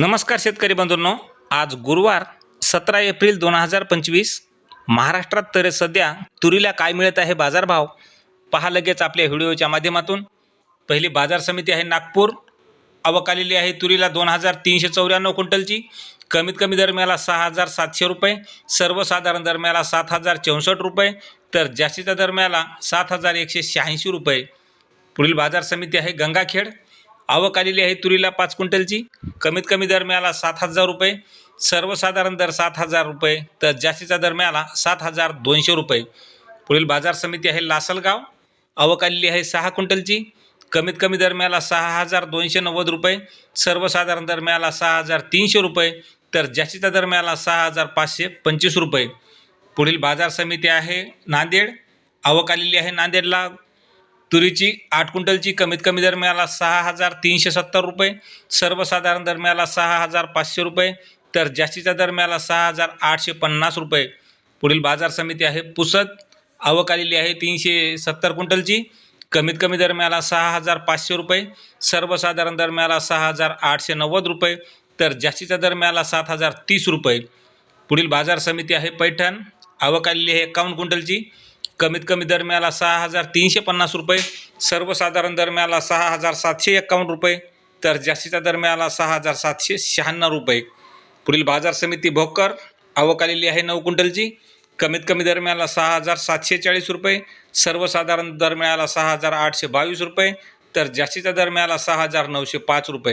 नमस्कार शेतकरी बंधूंनो. आज गुरुवार सतरा एप्रिल दोन हजार पंचवीस. महाराष्ट्रात तर सध्या तुरीला काय मिळत आहे बाजारभाव पहा लगेच आपल्या व्हिडिओच्या माध्यमातून. पहिली बाजार समिती आहे नागपूर. आवक आलेली आहे तुरीला दोन हजार तीनशे चौऱ्याण्णव क्विंटलची. कमीत कमी दरम्याला सहा हजार सातशे रुपये. सर्वसाधारण दरम्याला सात हजार चौसष्ट रुपये. तर जास्तीच्या दरम्याला सात हजार एकशे शहाऐंशी रुपये. पुढील बाजार समिती आहे गंगाखेड. आवक आलेली आहे तुरीला पाच क्विंटलची. कमीत कमी दरम्याला सात हजार रुपये. सर्वसाधारण दर सात हजार रुपये. तर जास्तीचा दरम्याला सात हजार दोनशे रुपये. पुढील बाजार समिती आहे लासलगाव. आवक आलेली आहे सहा क्विंटलची. कमीत कमी दरम्याला सहा हजार दोनशे नव्वद रुपये. सर्वसाधारण दरम्याला सहा हजार तीनशे रुपये. तर जास्तीच्या दरम्याला सहा हजार पाचशे पंचवीस रुपये. पुढील बाजार समिती आहे नांदेड. आवक आलेली आहे नांदेडला तुरीची आठ क्विंटलची कमीत कमी दरम्याला सहा हजार तीनशे सत्तर रुपये. सर्वसाधारण दरम्याला सहा हजार पाचशे रुपये. तर जास्तीच्या दरम्याला सहा हजार आठशे पन्नास रुपये. पुढील बाजार समिती आहे पुसद. आवक आलेली आहे तीनशे सत्तर क्विंटलची. कमीत कमी दरम्याला सहा हजार पाचशे रुपये. सर्वसाधारण दरम्याला सहा हजार आठशे नव्वद रुपये. तर जास्तीच्या दरम्याला सात हजार तीस रुपये. पुढील बाजार समिती आहे पैठण. आवक आलेली आहे एकावन्न क्विंटलची. कमीत कमी दरम्याला सहा हजार तीनशे पन्नास रुपये सर्वसाधारण दरम्याला सहा हजार सातशे एक्कावन्न रुपये तर जास्तीच्या दरम्याला सहा हजार सातशे शहाण्णव रुपये. पुढील बाजार समिती भोकर आवक आलेली आहे नऊ क्विंटलची. कमीत कमी दरम्याला सहा हजार सातशे चाळीस रुपये सर्वसाधारण दरम्याला सहा हजार आठशे बावीस रुपये तर जास्तीच्या दरम्याला सहा हजार नऊशे पाच रुपये.